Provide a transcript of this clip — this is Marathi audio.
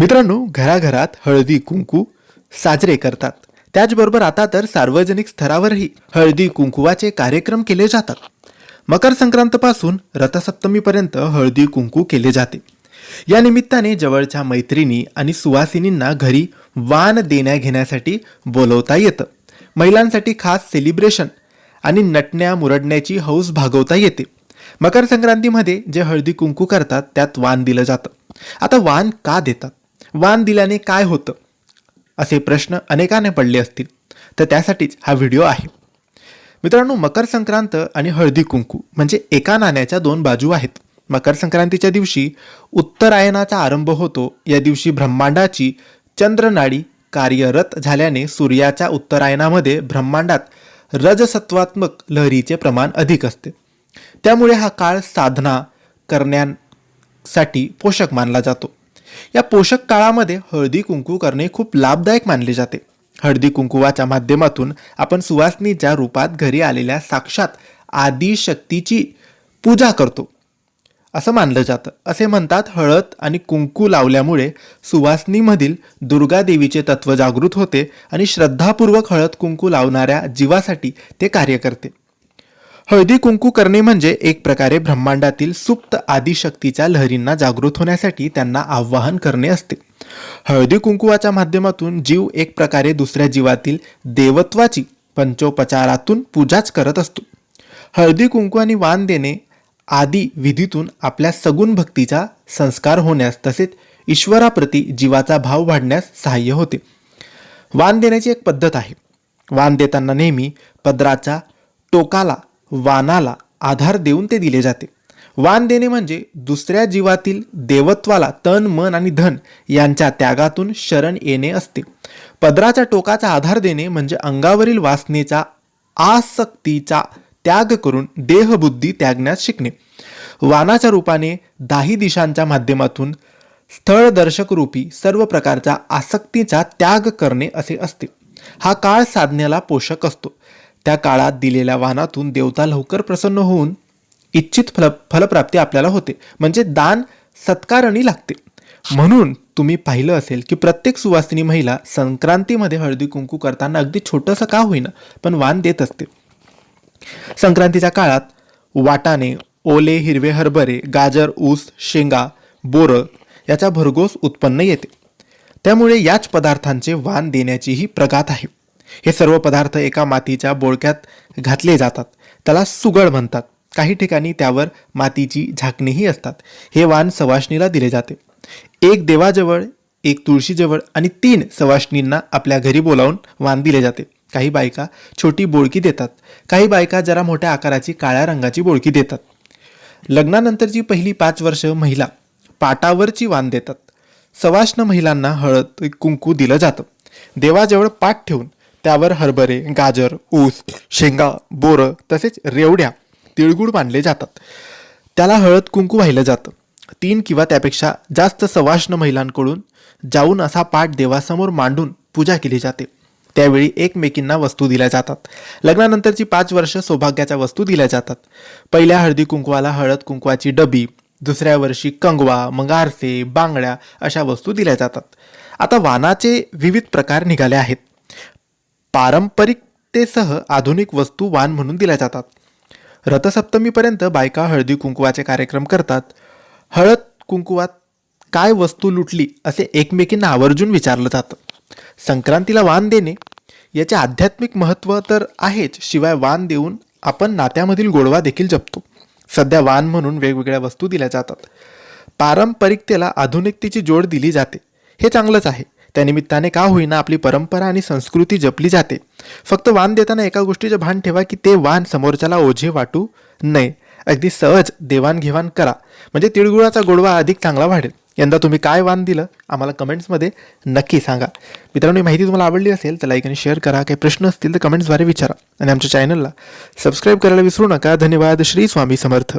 मित्रांनो घराघरात हळदी कुंकू साजरे करतात. त्याचबरोबर आता तर सार्वजनिक स्तरावरही हळदी कुंकुवाचे कार्यक्रम केले जातात. मकर संक्रांतपासून रथसप्तमीपर्यंत हळदी कुंकू केले जाते. या निमित्ताने जवळच्या मैत्रिणी आणि सुवासिनींना घरी वाण देण्या घेण्यासाठी बोलवता येतं. महिलांसाठी खास सेलिब्रेशन आणि नटण्या मुरडण्याची हौस भागवता येते. मकर संक्रांतीमध्ये जे हळदी कुंकू करतात त्यात वाण दिलं जातं. आता वाण का देतात? वाण दिल्याने काय होतं? असे प्रश्न अनेकाने पडले असतील. तर त्यासाठीच हा व्हिडिओ आहे. मित्रांनो मकर संक्रांत आणि हळदी कुंकू म्हणजे एका नाण्याच्या दोन बाजू आहेत. मकर संक्रांतीच्या दिवशी उत्तरायणाचा आरंभ होतो. या दिवशी ब्रह्मांडाची चंद्रनाडी कार्यरत झाल्याने सूर्याच्या उत्तरायणामध्ये ब्रह्मांडात रजसत्वात्मक लहरीचे प्रमाण अधिक असते. त्यामुळे हा काळ साधना करण्यासाठी पोषक मानला जातो. या पोषक काळामध्ये हळदी कुंकू करणे खूप लाभदायक मानले जाते. हळदी कुंकुवाच्या माध्यमातून आपण सुवासनीच्या रूपात घरी आलेल्या साक्षात आदिशक्तीची पूजा करतो. असं मानलं जातं. असे म्हणतात हळद आणि कुंकू लावल्यामुळे सुवासनीमधील दुर्गा देवीचे तत्व जागृत होते आणि श्रद्धापूर्वक हळद कुंकू लावणाऱ्या जीवासाठी ते कार्य करते. हळदी कुंकू करणे म्हणजे एक प्रकारे ब्रह्मांडातील सुप्त आदिशक्तीच्या लहरींना जागृत होण्यासाठी त्यांना आवाहन करणे असते. हळदी कुंकुवाच्या माध्यमातून जीव एक प्रकारे दुसऱ्या जीवातील देवत्वाची पंचोपचारातून पूजाच करत असतो. हळदी कुंकू आणि वाण देणे आदी विधीतून आपल्या सगुण भक्तीचा संस्कार होण्यास तसेच ईश्वराप्रती जीवाचा भाव वाढण्यास सहाय्य होते. वाण देण्याची एक पद्धत आहे. वाण देताना नेहमी पदराच्या टोकाला वानाला आधार देऊन ते दिले जाते. वाण देणे म्हणजे दुसऱ्या जीवातील देवत्वाला तन मन आणि धन यांच्या त्यागातून शरण येणे असते. पदराच्या टोकाचा आधार देणे म्हणजे अंगावरील वासनेचा आसक्तीचा त्याग करून देहबुद्धी त्यागण्यास शिकणे. वानाच्या रूपाने दाही दिशांच्या माध्यमातून स्थळदर्शक रूपी सर्व प्रकारच्या आसक्तीचा त्याग करणे असे असते. हा काळ साधण्याला पोषक असतो. त्या काळात दिलेल्या वाहनातून देवता लवकर प्रसन्न होऊन इच्छित फल फलप्राप्ती आपल्याला होते. म्हणजे दान सत्कारणी लागते. म्हणून तुम्ही पाहिलं असेल की प्रत्येक सुवासिनी महिला संक्रांतीमध्ये हळदी कुंकू करताना अगदी छोटंसं का होईना पण वाण देत असते. संक्रांतीच्या काळात वाटाणे ओले हिरवे हरभरे गाजर ऊस शेंगा बोरं याचा भरघोस उत्पन्न येते. त्यामुळे याच पदार्थांचे वाण देण्याचीही प्रघात आहे. हे सर्व पदार्थ एका मातीच्या बोळक्यात घातले जातात. त्याला सुगड म्हणतात. काही ठिकाणी त्यावर मातीची झाकणीही असतात. हे वाण सवाष्णीला दिले जाते. एक देवाजवळ एक तुळशीजवळ आणि तीन सवाष्णींना आपल्या घरी बोलावून वाण दिले जाते. काही बायका छोटी बोळकी देतात. काही बायका जरा मोठ्या आकाराची काळ्या रंगाची बोळकी देतात. लग्नानंतरची पहिली पाच वर्ष महिला पाटावरची वाण देतात. सवाष्ण महिलांना हळद कुंकू दिलं जातं. देवाजवळ पाठ ठेवून त्यावर हरभरे गाजर ऊस शेंगा बोरं तसेच रेवड्या तिळगुळ बांधले जातात. त्याला हळद कुंकू वाहिलं जातं. तीन किंवा त्यापेक्षा जास्त सवाष्ण महिलांकडून जाऊन असा पाठ देवासमोर मांडून पूजा केली जाते. त्यावेळी एकमेकींना वस्तू दिल्या जातात. लग्नानंतरची पाच वर्ष सौभाग्याच्या वस्तू दिल्या जातात. पहिल्या हळदी कुंकवाला हळद कुंकवाची डबी दुसऱ्या वर्षी कंगवा मग आरसे बांगड्या अशा वस्तू दिल्या जातात. आता वानाचे विविध प्रकार निघाले आहेत. पारंपरिकतेसह आधुनिक वस्तू वाण म्हणून दिल्या जातात. रथसप्तमीपर्यंत बायका हळदी कुंकुवाचे कार्यक्रम करतात. हळद कुंकुवात काय वस्तू लुटली असे एकमेकींना आवर्जून विचारलं जातं. संक्रांतीला वाण देणे याचे आध्यात्मिक महत्त्व तर आहेच शिवाय वाण देऊन आपण नात्यामधील गोडवा देखील जपतो. सध्या वाण म्हणून वेगवेगळ्या वस्तू दिल्या जातात. पारंपरिकतेला आधुनिकतेची जोड दिली जाते. हे चांगलंच आहे. त्यानिमित्ताने का होईना आपली परंपरा आणि संस्कृती जपली जाते. फक्त वाण देताना एका गोष्टीचं भान ठेवा की ते वाण समोरच्याला ओझे वाटू नये. अगदी सहज देवाणघेवाण करा. म्हणजे तिळगुळाचा गोडवा अधिक चांगला वाढेल. यंदा तुम्ही काय वाण दिलं आम्हाला कमेंट्समध्ये नक्की सांगा. मित्रांनो ही माहिती तुम्हाला आवडली असेल तर लाईक आणि शेअर करा. काही प्रश्न असतील तर कमेंट्सद्वारे विचारा. आणि आमच्या चॅनलला सबस्क्राईब करायला विसरू नका. धन्यवाद. श्री स्वामी समर्थ.